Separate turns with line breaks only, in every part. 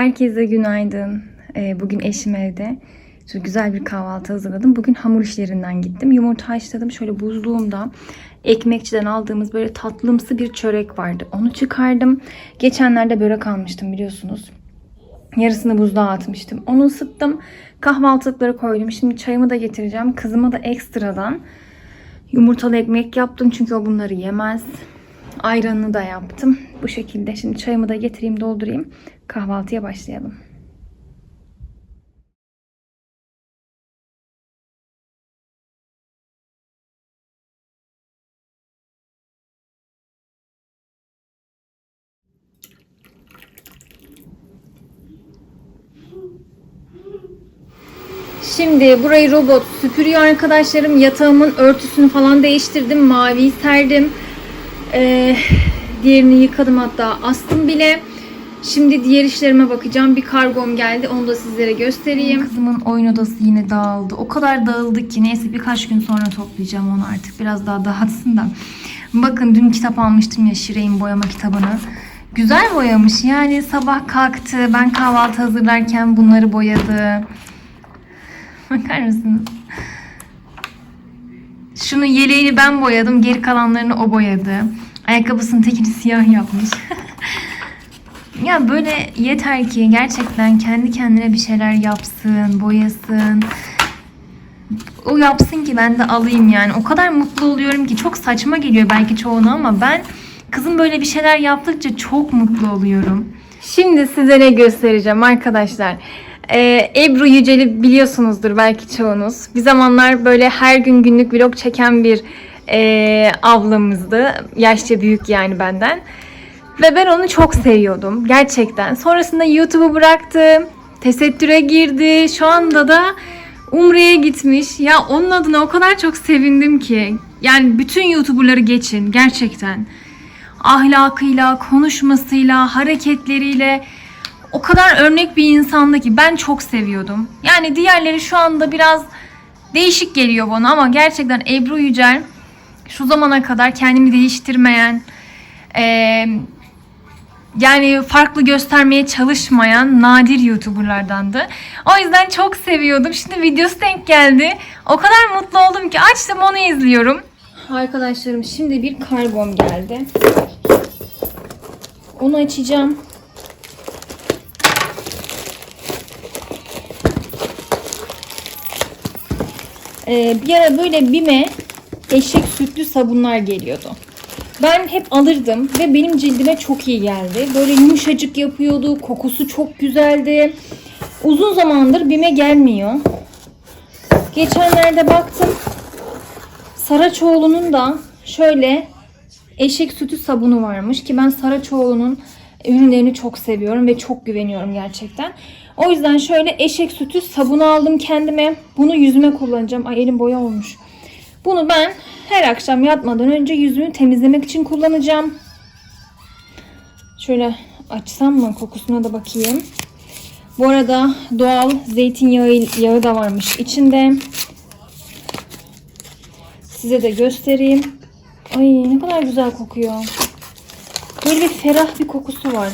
Herkese günaydın. Ee, bugün eşim evde. Şöyle güzel bir kahvaltı hazırladım. Bugün hamur işlerinden gittim. Yumurta haşladım. Şöyle buzluğumda ekmekçiden aldığımız böyle tatlımsı bir çörek vardı. Onu çıkardım. Geçenlerde börek almıştım biliyorsunuz. Yarısını buzluğa atmıştım. Onu ısıttım. Kahvaltılıkları koydum. Şimdi çayımı da getireceğim. Kızıma da ekstradan yumurtalı ekmek yaptım. Çünkü o bunları yemez. Ayranını da yaptım. Bu şekilde. Şimdi çayımı da getireyim doldurayım. Kahvaltıya başlayalım. Şimdi burayı robot süpürüyor arkadaşlarım. Yatağımın örtüsünü falan değiştirdim. Maviyi serdim. Ee, diğerini yıkadım hatta astım bile. Şimdi diğer işlerime bakacağım. Bir kargom geldi. Onu da sizlere göstereyim. Kızımın oyun odası yine dağıldı. O kadar dağıldı ki neyse birkaç gün sonra toplayacağım onu artık. Biraz daha dağıtsın da. Bakın dün kitap almıştım ya Şire'in boyama kitabını. Güzel boyamış. Yani sabah kalktı. Ben kahvaltı hazırlarken bunları boyadı. Bakar mısınız? Şunun yeleğini ben boyadım. Geri kalanlarını o boyadı. Ayakkabısının tekini siyah yapmış. ya böyle yeter ki gerçekten kendi kendine bir şeyler yapsın, boyasın. O yapsın ki ben de alayım yani. O kadar mutlu oluyorum ki çok saçma geliyor belki çoğuna ama ben kızım böyle bir şeyler yaptıkça çok mutlu oluyorum. Şimdi size ne göstereceğim arkadaşlar. Ee, Ebru Yücel'i biliyorsunuzdur belki çoğunuz. Bir zamanlar böyle her gün günlük vlog çeken bir e, ablamızdı. Yaşça büyük yani benden. Ve ben onu çok seviyordum gerçekten. Sonrasında YouTube'u bıraktı. Tesettüre girdi. Şu anda da Umre'ye gitmiş. Ya onun adına o kadar çok sevindim ki. Yani bütün YouTuber'ları geçin gerçekten. Ahlakıyla, konuşmasıyla, hareketleriyle o kadar örnek bir insandı ki ben çok seviyordum. Yani diğerleri şu anda biraz değişik geliyor bana ama gerçekten Ebru Yücel şu zamana kadar kendimi değiştirmeyen, eee, yani farklı göstermeye çalışmayan nadir YouTuber'lardandı. O yüzden çok seviyordum. Şimdi videosu denk geldi. O kadar mutlu oldum ki açtım onu izliyorum. Arkadaşlarım şimdi bir karbon geldi. Onu açacağım. Ee, bir ara böyle BİM'e eşek sütlü sabunlar geliyordu. Ben hep alırdım ve benim cildime çok iyi geldi. Böyle yumuşacık yapıyordu, kokusu çok güzeldi. Uzun zamandır BİM'e gelmiyor. Geçenlerde baktım. Saraçoğlu'nun da şöyle eşek sütü sabunu varmış ki ben Saraçoğlu'nun ürünlerini çok seviyorum ve çok güveniyorum gerçekten. O yüzden şöyle eşek sütü sabunu aldım kendime. Bunu yüzüme kullanacağım. Ay elim boya olmuş. Bunu ben her akşam yatmadan önce yüzümü temizlemek için kullanacağım. Şöyle açsam mı kokusuna da bakayım. Bu arada doğal zeytinyağı yağı da varmış içinde. Size de göstereyim. Ay ne kadar güzel kokuyor. Böyle bir ferah bir kokusu var.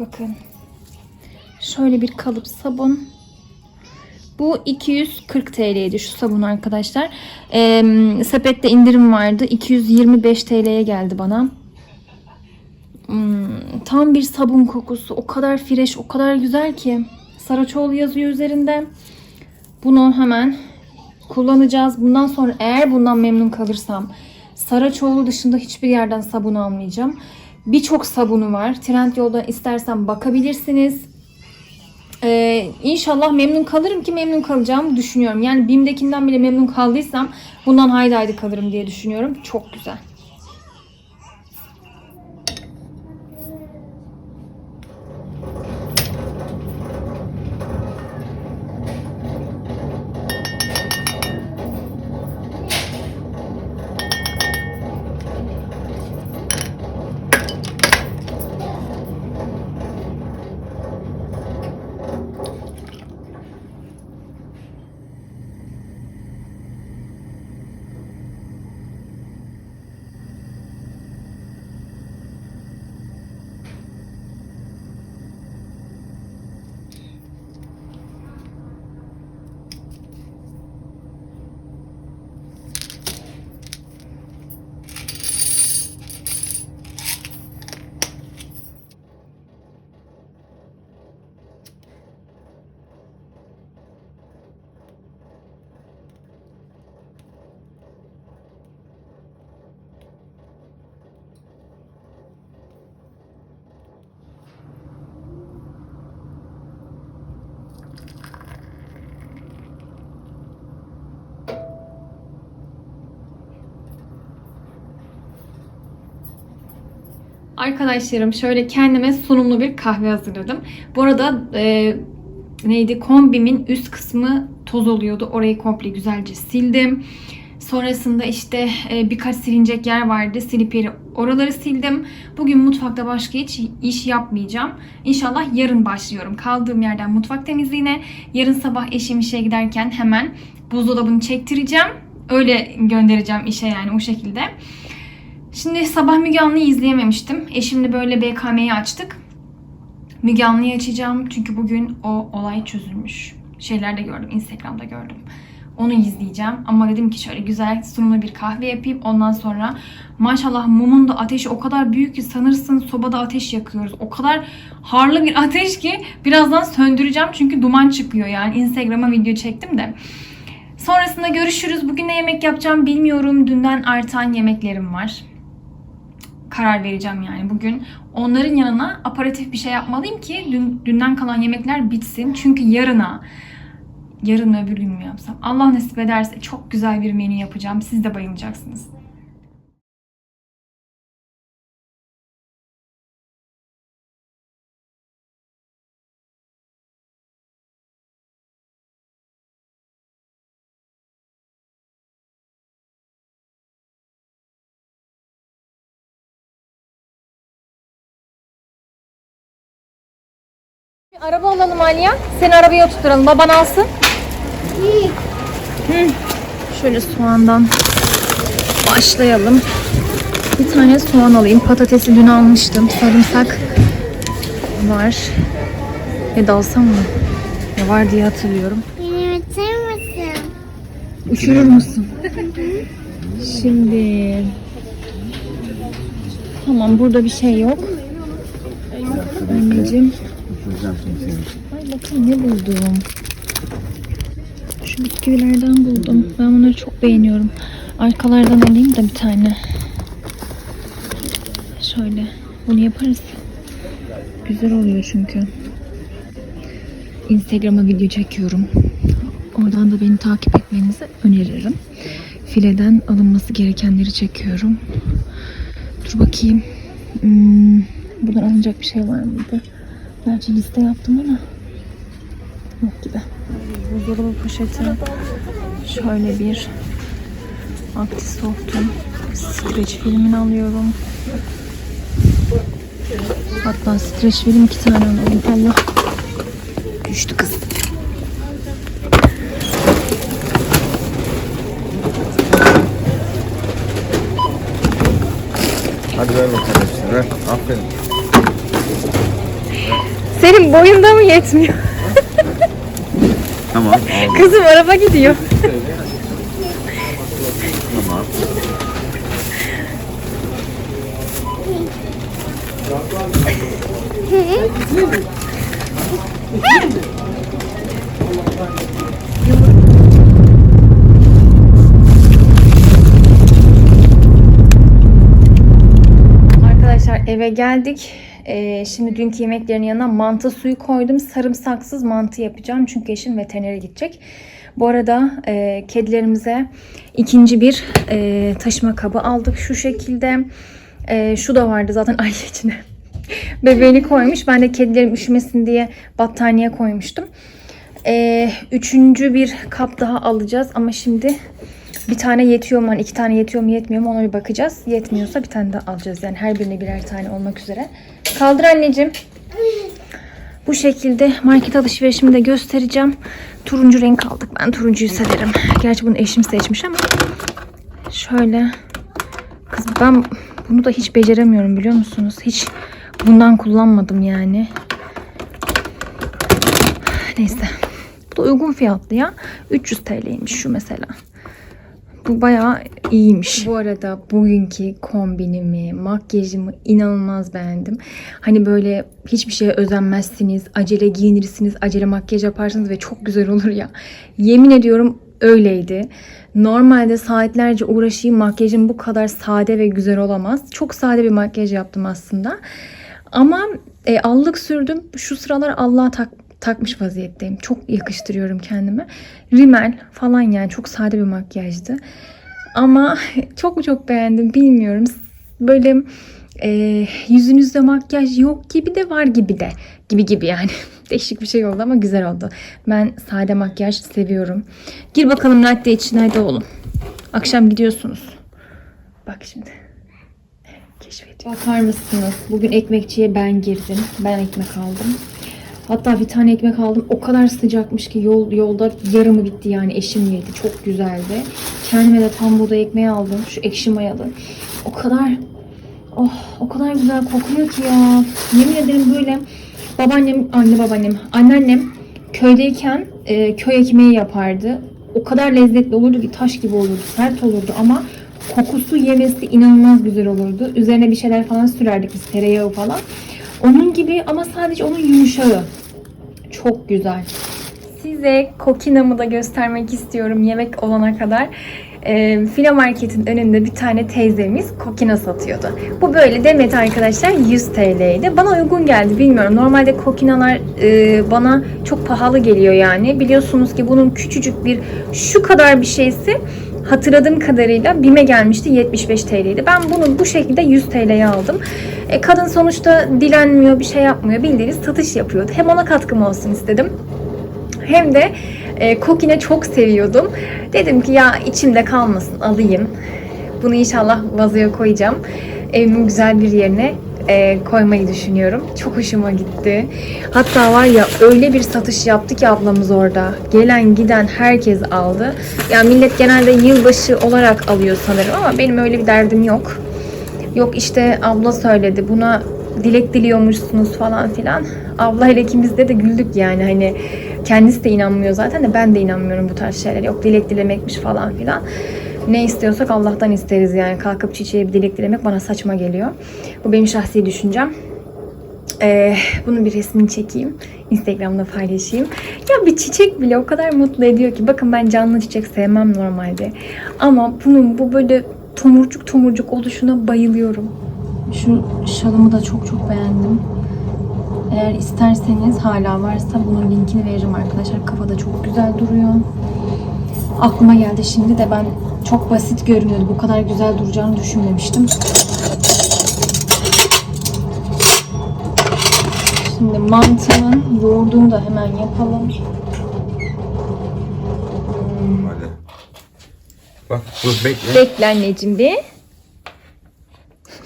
Bakın. Şöyle bir kalıp sabun. Bu 240 TL'ydi şu sabun arkadaşlar. Ee, sepette indirim vardı. 225 TL'ye geldi bana. Hmm, tam bir sabun kokusu. O kadar fresh, o kadar güzel ki. Saraçoğlu yazıyor üzerinde. Bunu hemen kullanacağız. Bundan sonra eğer bundan memnun kalırsam Saraçoğlu dışında hiçbir yerden sabun almayacağım. Birçok sabunu var. Trendyol'dan istersen bakabilirsiniz. Ee, inşallah memnun kalırım ki memnun kalacağımı düşünüyorum. Yani BİM'dekinden bile memnun kaldıysam bundan haydi haydi kalırım diye düşünüyorum. Çok güzel. Arkadaşlarım şöyle kendime sunumlu bir kahve hazırladım. Bu arada e, neydi kombimin üst kısmı toz oluyordu. Orayı komple güzelce sildim. Sonrasında işte e, birkaç silinecek yer vardı. Silip yeri oraları sildim. Bugün mutfakta başka hiç iş yapmayacağım. İnşallah yarın başlıyorum. Kaldığım yerden mutfak temizliğine. Yarın sabah eşim işe giderken hemen buzdolabını çektireceğim. Öyle göndereceğim işe yani o şekilde. Şimdi sabah Müge Anlı'yı izleyememiştim. Eşimle böyle BKM'yi açtık. Müge Anlı'yı açacağım. Çünkü bugün o olay çözülmüş. Şeylerde gördüm, Instagram'da gördüm. Onu izleyeceğim. Ama dedim ki şöyle güzel sunumlu bir kahve yapayım. Ondan sonra maşallah mumun da ateşi o kadar büyük ki sanırsın sobada ateş yakıyoruz. O kadar harlı bir ateş ki birazdan söndüreceğim. Çünkü duman çıkıyor yani. Instagram'a video çektim de. Sonrasında görüşürüz. Bugün ne yemek yapacağım bilmiyorum. Dünden artan yemeklerim var karar vereceğim yani bugün. Onların yanına aparatif bir şey yapmalıyım ki dün, dünden kalan yemekler bitsin. Çünkü yarına, yarın öbür gün mü yapsam? Allah nasip ederse çok güzel bir menü yapacağım. Siz de bayılacaksınız. Araba alalım Aliya. Seni arabaya oturturalım. Baban alsın. Hı. Şöyle soğandan başlayalım. Bir tane soğan alayım. Patatesi dün almıştım. Sarımsak var. Ya da alsam mı? Ya var diye hatırlıyorum.
Beni açar mısın?
Uçurur musun? Şimdi Tamam burada bir şey yok. Anneciğim. Ay bakın ne buldum. Şu bisküvilerden buldum. Ben bunları çok beğeniyorum. Arkalardan alayım da bir tane. Şöyle. Bunu yaparız. Güzel oluyor çünkü. Instagram'a video çekiyorum. Oradan da beni takip etmenizi öneririm. Fileden alınması gerekenleri çekiyorum. Dur bakayım. Hmm, buradan alınacak bir şey var mıydı? Gerçi liste yaptım ama yok gibi. Buzdolabı poşeti. Şöyle bir Actisoft'un streç filmini alıyorum. Hatta streç film iki tane alalım. Allah düştü kız.
Hadi ver bakalım ver. Aferin.
Senin boyunda mı yetmiyor?
Tamam aldım.
Kızım araba gidiyor.
Tamam.
Arkadaşlar eve geldik. Ee, şimdi dünkü yemeklerin yanına mantı suyu koydum. Sarımsaksız mantı yapacağım. Çünkü eşim veterinere gidecek. Bu arada e, kedilerimize ikinci bir e, taşıma kabı aldık şu şekilde. E, şu da vardı zaten ay içine. Bebeğini koymuş. Ben de kedilerim üşümesin diye battaniye koymuştum. E, üçüncü bir kap daha alacağız ama şimdi bir tane yetiyor mu? Hani iki tane yetiyor mu yetmiyor mu ona bir bakacağız. Yetmiyorsa bir tane daha alacağız. Yani her birine birer tane olmak üzere. Kaldır anneciğim. Bu şekilde market alışverişimi de göstereceğim. Turuncu renk aldık. Ben turuncuyu severim. Gerçi bunu eşim seçmiş ama. Şöyle. Kız ben bunu da hiç beceremiyorum biliyor musunuz? Hiç bundan kullanmadım yani. Neyse. Bu da uygun fiyatlı ya. 300 TL'ymiş şu mesela. Bu bayağı iyiymiş. Bu arada bugünkü kombinimi, makyajımı inanılmaz beğendim. Hani böyle hiçbir şeye özenmezsiniz, acele giyinirsiniz, acele makyaj yaparsınız ve çok güzel olur ya. Yemin ediyorum öyleydi. Normalde saatlerce uğraşayım makyajım bu kadar sade ve güzel olamaz. Çok sade bir makyaj yaptım aslında. Ama e, allık sürdüm. Şu sıralar Allah'a tak, takmış vaziyetteyim. Çok yakıştırıyorum kendime. Rimel falan yani çok sade bir makyajdı. Ama çok mu çok beğendim bilmiyorum. Böyle Ee, yüzünüzde makyaj yok gibi de var gibi de. Gibi gibi yani. Değişik bir şey oldu ama güzel oldu. Ben sade makyaj seviyorum. Gir bakalım latte için hadi oğlum. Akşam gidiyorsunuz. Bak şimdi. Keşfediyor. Bakar mısınız? Bugün ekmekçiye ben girdim. Ben ekmek aldım. Hatta bir tane ekmek aldım. O kadar sıcakmış ki yol yolda yarımı bitti yani eşim yedi. Çok güzeldi. Kendime de tam buğday ekmeği aldım. Şu ekşi mayalı. O kadar oh o kadar güzel kokuyor ki ya. Yemin ederim böyle babaannem, anne babaannem, anneannem köydeyken e, köy ekmeği yapardı. O kadar lezzetli olurdu ki taş gibi olurdu, sert olurdu ama kokusu yemesi inanılmaz güzel olurdu. Üzerine bir şeyler falan sürerdik biz tereyağı falan. Onun gibi ama sadece onun yumuşağı. Çok güzel. Size kokinamı da göstermek istiyorum yemek olana kadar. Ee, filo marketin önünde bir tane teyzemiz kokina satıyordu. Bu böyle demet arkadaşlar 100 TL'ydi. Bana uygun geldi bilmiyorum. Normalde kokinalar e, bana çok pahalı geliyor yani. Biliyorsunuz ki bunun küçücük bir şu kadar bir şeysi hatırladığım kadarıyla BİM'e gelmişti 75 TL'ydi. Ben bunu bu şekilde 100 TL'ye aldım. E, kadın sonuçta dilenmiyor, bir şey yapmıyor. Bildiğiniz satış yapıyordu. Hem ona katkım olsun istedim. Hem de e, kokine çok seviyordum. Dedim ki ya içimde kalmasın alayım. Bunu inşallah vazoya koyacağım. Evimin güzel bir yerine e, koymayı düşünüyorum. Çok hoşuma gitti. Hatta var ya öyle bir satış yaptı ki ablamız orada. Gelen giden herkes aldı. Ya millet genelde yılbaşı olarak alıyor sanırım ama benim öyle bir derdim yok. Yok işte abla söyledi buna dilek diliyormuşsunuz falan filan. Abla ile ikimiz de de güldük yani hani kendisi de inanmıyor zaten de ben de inanmıyorum bu tarz şeylere. Yok dilek dilemekmiş falan filan. Ne istiyorsak Allah'tan isteriz yani. Kalkıp çiçeğe bir dilek dilemek bana saçma geliyor. Bu benim şahsi düşüncem. Ee, bunun bir resmini çekeyim. Instagram'da paylaşayım. Ya bir çiçek bile o kadar mutlu ediyor ki. Bakın ben canlı çiçek sevmem normalde. Ama bunun bu böyle tomurcuk tomurcuk oluşuna bayılıyorum. Şu şalımı da çok çok beğendim. Eğer isterseniz hala varsa bunun linkini veririm arkadaşlar. Kafada çok güzel duruyor. Aklıma geldi şimdi de ben çok basit görünüyordu. Bu kadar güzel duracağını düşünmemiştim. Şimdi mantının yoğurdunu da hemen yapalım.
Hadi. Bak dur bekle.
Bekle anneciğim bir.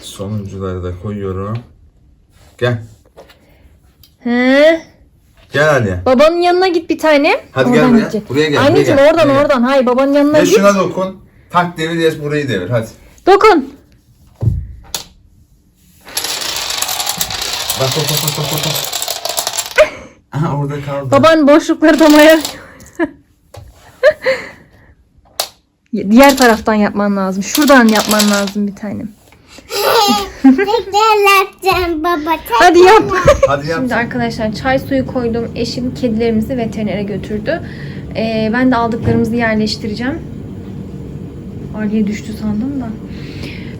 Sonuncuları da koyuyorum. Gel.
He.
Gel hadi.
Babanın yanına git bir tane.
Hadi gel buraya.
gidecek.
Buraya gel, buraya
Anneciğim
gel,
oradan
buraya gel.
oradan. Hayır babanın yanına
Ya
git.
şuna dokun. Tak devir yes burayı devir hadi.
Dokun.
Bak bak bak bak bak. bak. Aha orada kaldı.
Baban boşlukları tamaya. Diğer taraftan yapman lazım. Şuradan yapman lazım bir tane.
Tekrar yapacağım baba.
Hadi yap.
Hadi yap.
Şimdi arkadaşlar çay suyu koydum. Eşim kedilerimizi veterinere götürdü. Ee, ben de aldıklarımızı yerleştireceğim. Aliye düştü sandım da.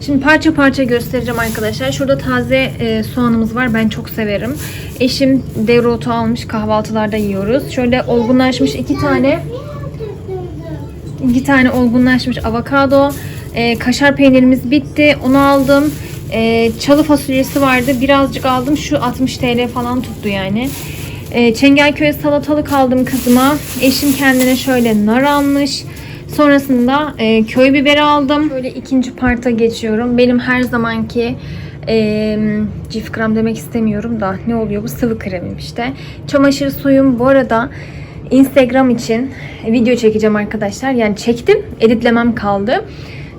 Şimdi parça parça göstereceğim arkadaşlar. Şurada taze e, soğanımız var. Ben çok severim. Eşim dereotu almış. Kahvaltılarda yiyoruz. Şöyle olgunlaşmış iki tane iki tane olgunlaşmış avokado. E, kaşar peynirimiz bitti. Onu aldım. E, çalı fasulyesi vardı. Birazcık aldım. Şu 60 TL falan tuttu yani. E, Çengelköy salatalık aldım kızıma. Eşim kendine şöyle nar almış. Sonrasında e, köy biberi aldım. Böyle ikinci parta geçiyorum. Benim her zamanki e, cif krem demek istemiyorum da ne oluyor bu sıvı kremim işte. Çamaşır suyum bu arada Instagram için video çekeceğim arkadaşlar. Yani çektim, editlemem kaldı.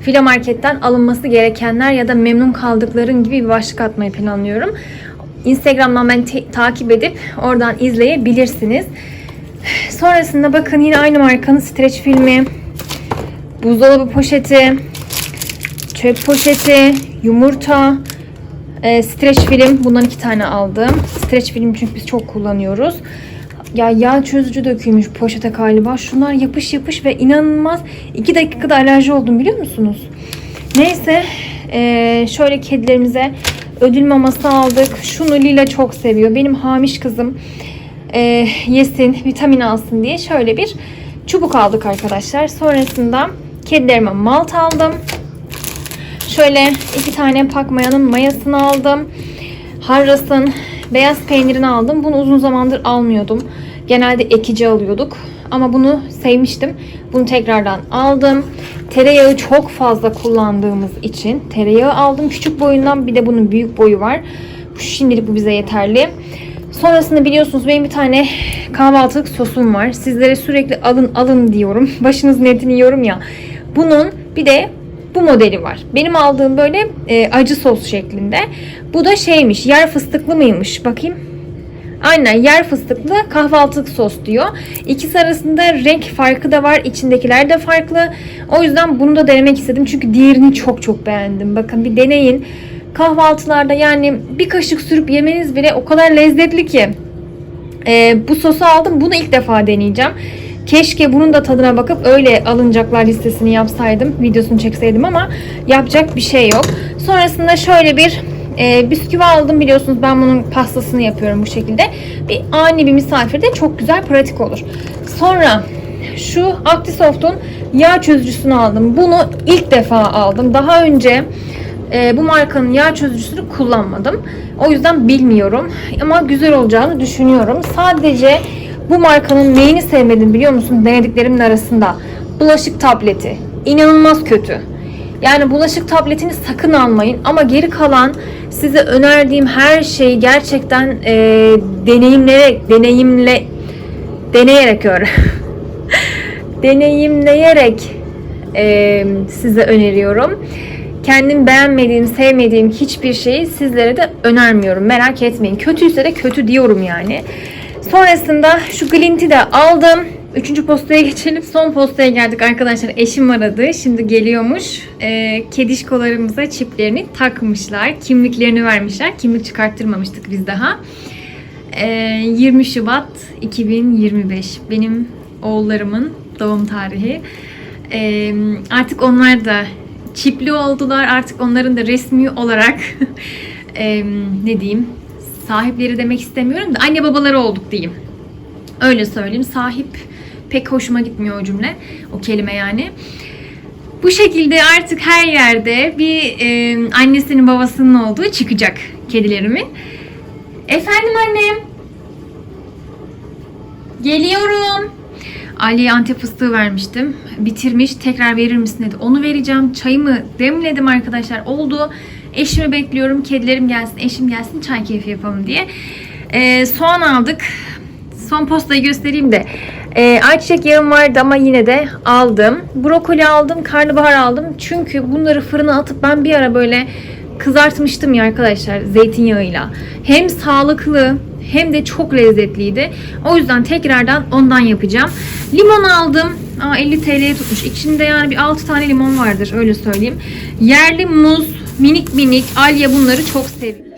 Filo marketten alınması gerekenler ya da memnun kaldıkların gibi bir başlık atmayı planlıyorum. Instagram'dan ben takip edip oradan izleyebilirsiniz. Sonrasında bakın yine aynı markanın streç filmi, buzdolabı poşeti, çöp poşeti, yumurta, e, streç film. Bundan iki tane aldım. Streç film çünkü biz çok kullanıyoruz. Ya yağ çözücü dökülmüş poşete galiba. Şunlar yapış yapış ve inanılmaz. iki dakikada alerji oldum biliyor musunuz? Neyse e, şöyle kedilerimize ödül maması aldık. Şunu Lila çok seviyor. Benim hamiş kızım e, yesin, vitamin alsın diye şöyle bir çubuk aldık arkadaşlar. Sonrasında kedilerime malt aldım. Şöyle iki tane pak mayanın mayasını aldım. Harras'ın beyaz peynirini aldım. Bunu uzun zamandır almıyordum. Genelde ekici alıyorduk. Ama bunu sevmiştim. Bunu tekrardan aldım. Tereyağı çok fazla kullandığımız için tereyağı aldım. Küçük boyundan bir de bunun büyük boyu var. Şimdilik bu bize yeterli. Sonrasında biliyorsunuz benim bir tane kahvaltılık sosum var. Sizlere sürekli alın alın diyorum. Başınızın etini yiyorum ya. Bunun bir de bu modeli var. Benim aldığım böyle e, acı sos şeklinde. Bu da şeymiş, yer fıstıklı mıymış? Bakayım. Aynen yer fıstıklı kahvaltılık sos diyor. İkisi arasında renk farkı da var. İçindekiler de farklı. O yüzden bunu da denemek istedim. Çünkü diğerini çok çok beğendim. Bakın bir deneyin. Kahvaltılarda yani bir kaşık sürüp yemeniz bile o kadar lezzetli ki. Ee, bu sosu aldım. Bunu ilk defa deneyeceğim. Keşke bunun da tadına bakıp öyle alınacaklar listesini yapsaydım. Videosunu çekseydim ama yapacak bir şey yok. Sonrasında şöyle bir e, bisküvi aldım. Biliyorsunuz ben bunun pastasını yapıyorum bu şekilde. Bir ani bir misafirde çok güzel pratik olur. Sonra şu Actisoft'un yağ çözücüsünü aldım. Bunu ilk defa aldım. Daha önce e, bu markanın yağ çözücüsünü kullanmadım. O yüzden bilmiyorum. Ama güzel olacağını düşünüyorum. Sadece bu markanın neyini sevmedim biliyor musun? Denediklerimin arasında. Bulaşık tableti. İnanılmaz kötü. Yani bulaşık tabletini sakın almayın. Ama geri kalan size önerdiğim her şeyi gerçekten e, deneyimleyerek, deneyimle, deneyerek öğren. deneyimleyerek e, size öneriyorum. Kendim beğenmediğim, sevmediğim hiçbir şeyi sizlere de önermiyorum. Merak etmeyin. Kötüyse de kötü diyorum yani. Sonrasında şu Glint'i de aldım. Üçüncü postaya geçelim. Son postaya geldik arkadaşlar. Eşim aradı. Şimdi geliyormuş. Ee, kedişkolarımıza çiplerini takmışlar. Kimliklerini vermişler. Kimlik çıkarttırmamıştık biz daha. Ee, 20 Şubat 2025. Benim oğullarımın doğum tarihi. Ee, artık onlar da çipli oldular. Artık onların da resmi olarak ee, ne diyeyim sahipleri demek istemiyorum da anne babaları olduk diyeyim. Öyle söyleyeyim. Sahip pek hoşuma gitmiyor o cümle. O kelime yani. Bu şekilde artık her yerde bir e, annesinin babasının olduğu çıkacak kedilerimin. Efendim annem. Geliyorum. Ali'ye antep fıstığı vermiştim. Bitirmiş. Tekrar verir misin dedi. Onu vereceğim. Çayımı demledim arkadaşlar. Oldu. Eşimi bekliyorum. Kedilerim gelsin. Eşim gelsin. Çay keyfi yapalım diye. Ee, soğan aldık. Son postayı göstereyim de. Ee, ayçiçek yağım vardı ama yine de aldım. Brokoli aldım. Karnabahar aldım. Çünkü bunları fırına atıp ben bir ara böyle kızartmıştım ya arkadaşlar zeytinyağıyla. Hem sağlıklı hem de çok lezzetliydi. O yüzden tekrardan ondan yapacağım. Limon aldım. Aa, 50 TL'ye tutmuş. İçinde yani bir 6 tane limon vardır öyle söyleyeyim. Yerli muz, minik minik, alya bunları çok seviyorum.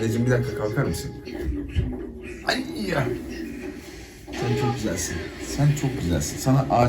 Anneciğim bir dakika kalkar mısın? Ay ya. Sen çok güzelsin. Sen çok güzelsin. Sana aşık